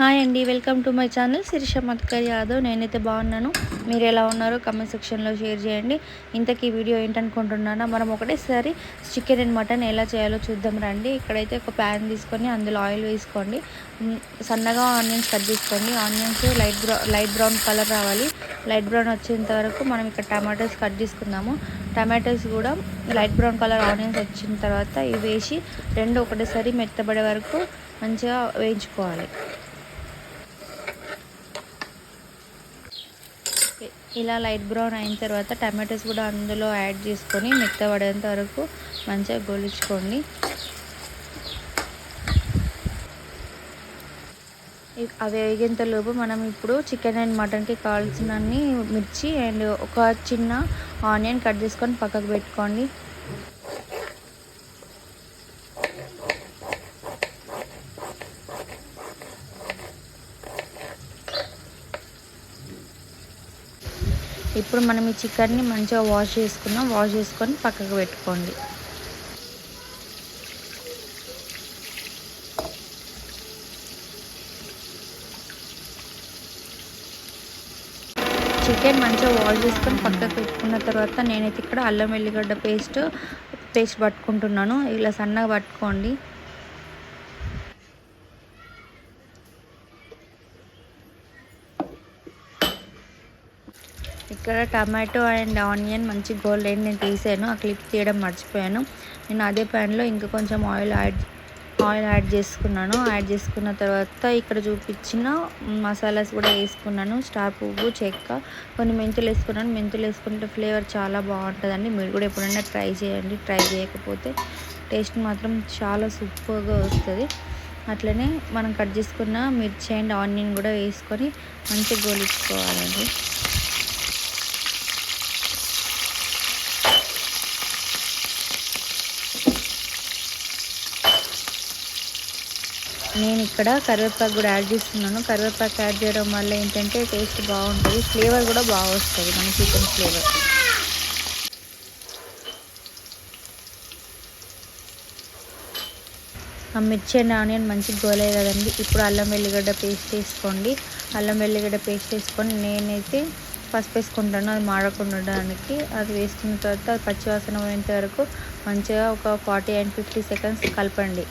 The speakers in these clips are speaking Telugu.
హాయ్ అండి welcome to my channel Sirisha Matkar Yadav. నేనైతే బాగున్నాను. మీరు ఎలా ఉన్నారో కమెంట్ సెక్షన్లో షేర్ చేయండి. ఇంతకీ వీడియో ఏంటనుకుంటున్నానా? మనం ఒకటేసారి చికెన్ అండ్ మటన్ ఎలా చేయాలో చూద్దాం రండి. ఇక్కడైతే ఒక ప్యాన్ తీసుకొని అందులో ఆయిల్ వేసుకోండి. సన్నగా ఆనియన్స్ కట్ తీసుకోండి onions light brown light brown colour రావాలి. లైట్ బ్రౌన్ వచ్చేంత వరకు మనం ఇక్కడ టమాటోస్ కట్ తీసుకుందాము టమాటోస్ కూడా లైట్ బ్రౌన్ కలర్ ఆనియన్స్ వచ్చిన తర్వాత ఇవి వేసి రెండు ఒకటేసారి మెత్తబడే వరకు మంచిగా వేయించుకోవాలి. ఇలా లైట్ బ్రౌన్ అయిన తర్వాత టమాటోస్ కూడా అందులో యాడ్ చేసుకొని మెత్తబడేంత వరకు మంచిగా గోలించుకోండి. అవి వేగేంతలోపు మనం ఇప్పుడు చికెన్ అండ్ మటన్కి కావాల్సిన మిర్చి అండ్ ఒక చిన్న ఆనియన్ కట్ చేసుకొని పక్కకు పెట్టుకోండి. ఇప్పుడు మనం ఈ చికెన్ని మంచిగా వాష్ చేసుకున్నాం వాష్ చేసుకొని పక్కకు పెట్టుకోండి. చికెన్ మంచిగా వాష్ చేసుకొని పక్కకు పెట్టుకున్న తర్వాత నేనైతే ఇక్కడ అల్లం వెల్లిగడ్డ పేస్ట్ పేస్ట్ పట్టుకుంటున్నాను. ఇలా సన్నగా పట్టుకోండి. ఇక్కడ టమాటో అండ్ ఆనియన్ మంచి గోల్డ్ నేను తీసాను. ఆ క్లిప్ తీయడం మర్చిపోయాను. నేను అదే ప్యాన్లో ఇంకా కొంచెం ఆయిల్ యాడ్ ఆయిల్ యాడ్ చేసుకున్నాను. యాడ్ చేసుకున్న తర్వాత ఇక్కడ చూపించిన మసాలాస్ కూడా వేసుకున్నాను. స్టార్ పువ్వు చెక్క కొన్ని మెంతులు వేసుకున్నాను. మెంతులు వేసుకుంటే ఫ్లేవర్ చాలా బాగుంటుందండి. మీరు కూడా ఎప్పుడైనా ట్రై చేయండి. ట్రై చేయకపోతే టేస్ట్ మాత్రం చాలా సూపర్గా వస్తుంది. అట్లనే మనం కట్ చేసుకున్న మిర్చి అండ్ ఆనియన్ కూడా వేసుకొని మంచిగా గోలించుకోవాలండి. నేను ఇక్కడ కరివేపాకు కూడా యాడ్ చేస్తున్నాను. కరివేపాకు యాడ్ చేయడం వల్ల ఏంటంటే టేస్ట్ బాగుంటుంది. ఫ్లేవర్ కూడా బాగా వస్తుంది మన చికెన్ ఫ్లేవర్ ఆ మిర్చి అండ్ ఆనియన్ మంచి గోలే కదండి. ఇప్పుడు అల్లం వెల్లిగడ్డ పేస్ట్ వేసుకోండి. అల్లం వెల్లిగడ్డ పేస్ట్ వేసుకొని నేనైతే పసుపు వేసుకుంటాను. అది మాడకుండా ఉండడానికి అది వేసుకున్న తర్వాత పచ్చివాసన పోయేంత వరకు మంచిగా ఒక ఫార్టీ అండ్ ఫిఫ్టీ సెకండ్స్ కలపండి.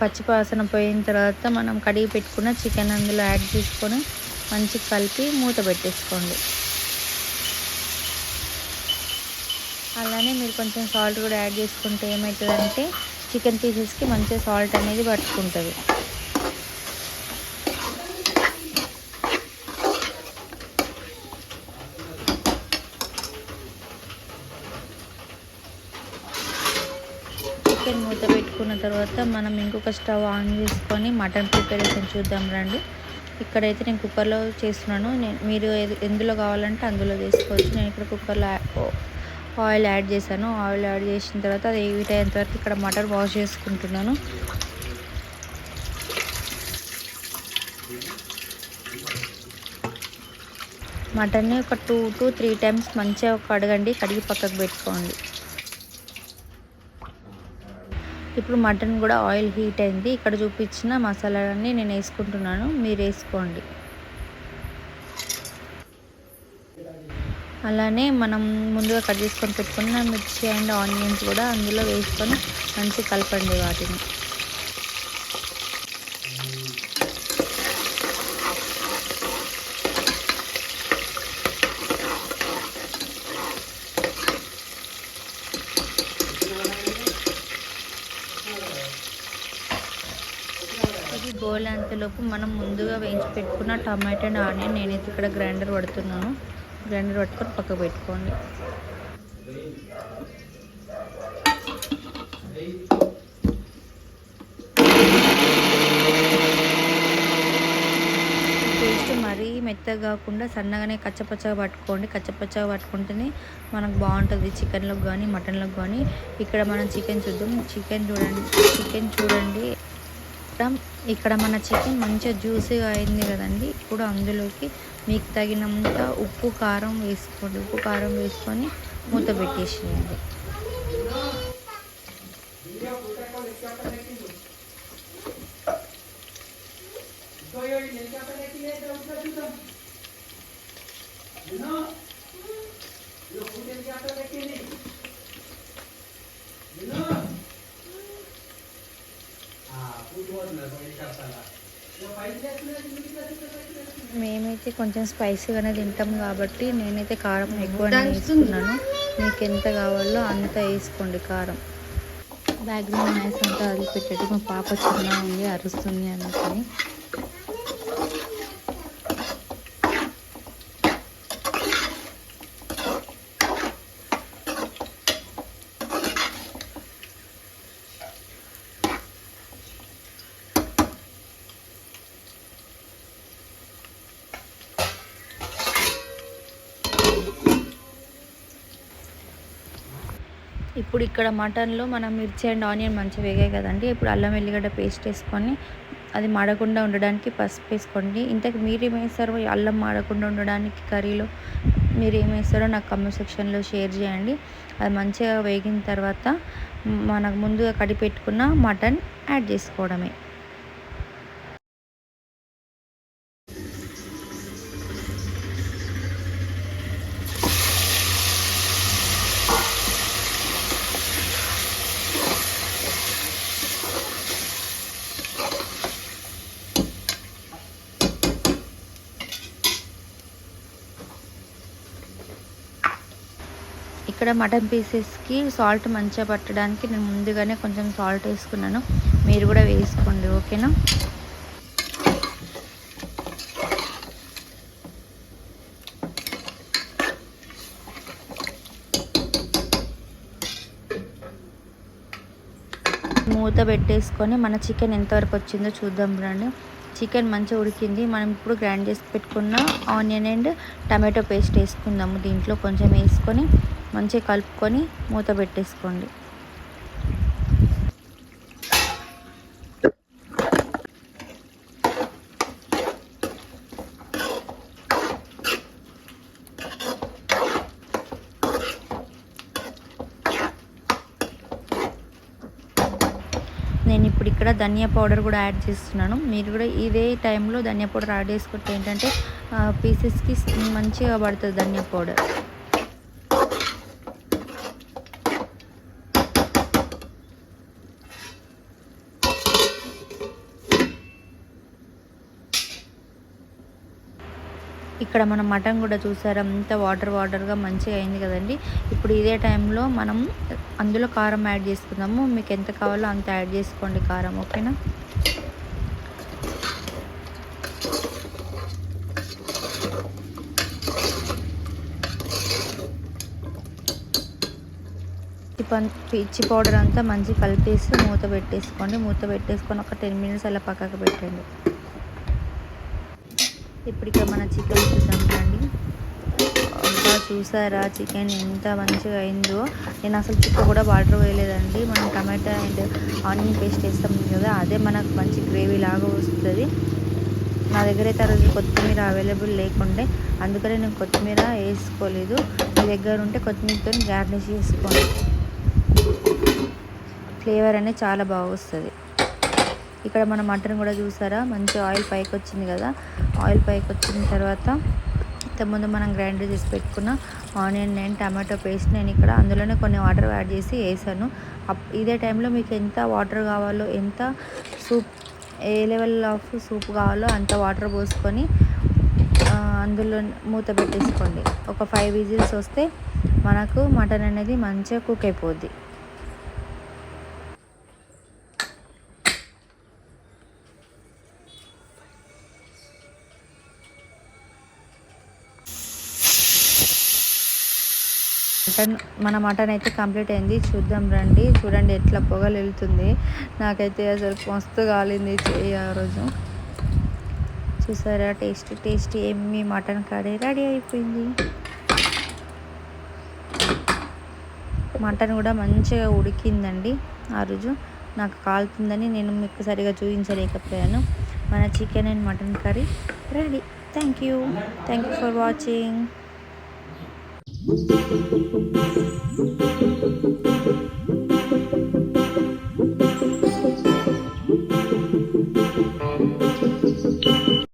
పచ్చిపాసన పోయిన తర్వాత మనం కడిగి పెట్టుకున్న చికెన్ అందులో యాడ్ చేసుకొని మంచి కలిపి మూత పెట్టేసుకోండి. అలానే మీరు కొంచెం సాల్ట్ కూడా యాడ్ చేసుకుంటే ఏమవుతుందంటే చికెన్ పీసెస్కి మంచిగా సాల్ట్ అనేది పట్టుకుంటుంది చికెన్ మూత పెట్టుకున్న తర్వాత మనం ఇంకొక స్టవ్ ఆన్ చేసుకొని మటన్ ప్రిపరేషన్ చూద్దాం రండి. ఇక్కడైతే నేను కుక్కర్లో చేస్తున్నాను. నేను మీరు ఎందులో కావాలంటే అందులో చేసుకోవచ్చు. నేను ఇక్కడ కుక్కర్లో ఆయిల్ యాడ్ చేశాను. ఆయిల్ యాడ్ చేసిన తర్వాత అది హీట్ అయ్యేంత వరకు ఇక్కడ మటన్ వాష్ చేసుకుంటున్నాను. మటన్ని ఒక టూ టు త్రీ టైమ్స్ మంచిగా కడగండి. కడిగి పక్కకు పెట్టుకోండి. ఇప్పుడు మటన్ కూడా ఆయిల్ హీట్ అయింది. ఇక్కడ చూపించిన మసాలాలన్నీ నేను వేసుకుంటున్నాను. మీరు వేసుకోండి. అలానే మనం ముందుగా కట్ చేసుకొని పెట్టుకున్న మిర్చి అండ్ ఆనియన్స్ కూడా అందులో వేసుకొని మంచి కలపండి వాటిని. ఇది గోల్ అంతలోపు మనం ముందుగా వేయించి పెట్టుకున్న టమాటో అండ్ ఆనియన్ నేనైతే ఇక్కడ గ్రైండర్ పడుతున్నాను. గ్రైండర్ పట్టుకొని పక్కకు పెట్టుకోండి. పేస్ట్ మరీ మెత్తగా కాకుండా సన్నగానే కచ్చపచ్చగా పట్టుకోండి. కచ్చపచ్చగా పట్టుకుంటేనే మనకు బాగుంటుంది చికెన్లోకి కానీ మటన్లోకి కానీ ఇక్కడ మనం చికెన్ చూద్దాం. చికెన్ చూడండి చికెన్ చూడండి. ఇక్కడ ఇక్కడ మన చికెన్ మంచిగా జ్యూసీగా అయింది కదండి. ఇప్పుడు అందులోకి మీకు తగినంత ఉప్పు కారం వేసుకోండి. ఉప్పు కారం వేసుకొని మూత పెట్టేసేయండి. మేమైతే కొంచెం స్పైసీగానే తింటాం కాబట్టి నేనైతే కారం ఎక్కువ వేసుకున్నాను. మీకు ఎంత కావాలో అంత వేసుకోండి కారం. బ్యాక్గ్రౌండ్ నాయిస్ అంతా వదిలిపెట్టేది మా పాప చిన్న ఉంది అరుస్తుంది అందుకని. ఇప్పుడు ఇక్కడ మటన్లో మనం మిర్చి అండ్ ఆనియన్ మంచిగా వేగాయి కదండి. ఇప్పుడు అల్లం వెల్లిగడ్డ పేస్ట్ వేసుకొని అది మాడకుండా ఉండడానికి పసుపు వేసుకోండి. ఇంతకు మీరు ఏమేస్తారో అల్లం మాడకుండా ఉండడానికి కర్రీలో మీరు ఏమేస్తారో నాకు కమెంట్ సెక్షన్లో షేర్ చేయండి. అది మంచిగా వేగిన తర్వాత మనకు ముందుగా కడిపెట్టుకున్న మటన్ యాడ్ చేసుకోవడమే. ఇక్కడ మటన్ పీసెస్కి సాల్ట్ మంచిగా పట్టడానికి నేను ముందుగానే కొంచెం సాల్ట్ వేసుకున్నాను. మీరు కూడా వేసుకోండి ఓకేనా? మూత పెట్టేసుకొని మన చికెన్ ఎంతవరకు వచ్చిందో చూద్దాం రండి. చికెన్ మంచిగా ఉడికింది. మనం ఇప్పుడు గ్రైండ్ చేసి పెట్టుకున్న ఆనియన్ అండ్ టమాటో పేస్ట్ వేసుకుందాము. దీంట్లో కొంచెం వేసుకొని మంచిగా కలుపుకొని మూత పెట్టేసుకోండి. నేను ఇప్పుడు ఇక్కడ ధనియా పౌడర్ కూడా యాడ్ చేస్తున్నాను. మీరు కూడా ఇదే టైంలో ధనియా పౌడర్ యాడ్ చేసుకుంటే ఏంటంటే పీసెస్కి మంచిగా పడుతుంది ధనియా పౌడర్. ఇక్కడ మనం మటన్ కూడా చూసారా. అంత వాటర్ వాటర్గా మంచిగా అయింది కదండి. ఇప్పుడు ఇదే టైంలో మనం అందులో కారం యాడ్ చేసుకుందాము. మీకు ఎంత కావాలో అంత యాడ్ చేసుకోండి కారం ఓకేనా? పిచ్చి పౌడర్ అంతా మంచిగా కలిపేసి మూత పెట్టేసుకోండి. మూత పెట్టేసుకొని ఒక టెన్ మినిట్స్ అలా పక్కకు పెట్టండి. ఇప్పుడు మన చికెన్ చూద్దాం రండి ఇంకా చూసారా చికెన్ ఎంత మంచిగా అయిందో. నేను అసలు చుక్క కూడా వాటర్ వేయలేదండి మనం టమాటా అండ్ ఆనియన్ పేస్ట్ వేస్తాం కదా అదే మనకు మంచి గ్రేవీ లాగా వస్తుంది. నా దగ్గర అయితే రోజు కొత్తిమీర అవైలబుల్ లేకుండే అందుకనే నేను కొత్తిమీర వేసుకోలేదు. మీ దగ్గర ఉంటే కొత్తిమీరతో గార్నిష్ చేసుకోండి. ఫ్లేవర్ అనేది చాలా బాగా వస్తుంది. ఇక్కడ మన మటన్ కూడా చూసారా? మంచి ఆయిల్ పైకి వచ్చింది కదా. ఆయిల్ పైకి వచ్చిన తర్వాత ఇంతకుముందు మనం గ్రైండర్ చేసి పెట్టుకున్న ఆనియన్ అండ్ టమాటో పేస్ట్ నేను ఇక్కడ అందులోనే కొన్ని వాటర్ యాడ్ చేసి వేసాను. ఇదే టైంలో మీకు ఎంత వాటర్ కావాలో ఎంత soup a level of soup కావాలో అంత వాటర్ పోసుకొని అందులో మూత పెట్టేసుకోండి. ఒక ఫైవ్ విజిల్స్ వస్తే మనకు మటన్ అనేది మంచిగా కుక్ అయిపోద్ది. మటన్ మన మటన్ అయితే కంప్లీట్ అయింది. చూద్దాం రండి. చూడండి ఎట్లా పొగలు వెళ్తుంది నాకైతే అసలు మస్తు కాలింది చేయి ఆ రోజు. చూసారా? టేస్ట్ టేస్ట్ ఏమి మటన్ కర్రీ రెడీ అయిపోయింది. మటన్ కూడా మంచిగా ఉడికిందండి ఆ రోజు. నాకు కాలుతుందని నేను మీకు సరిగా చూపించలేకపోయాను. మన chicken and mutton curry ready. Thank you. Thank you for watching. Thank you.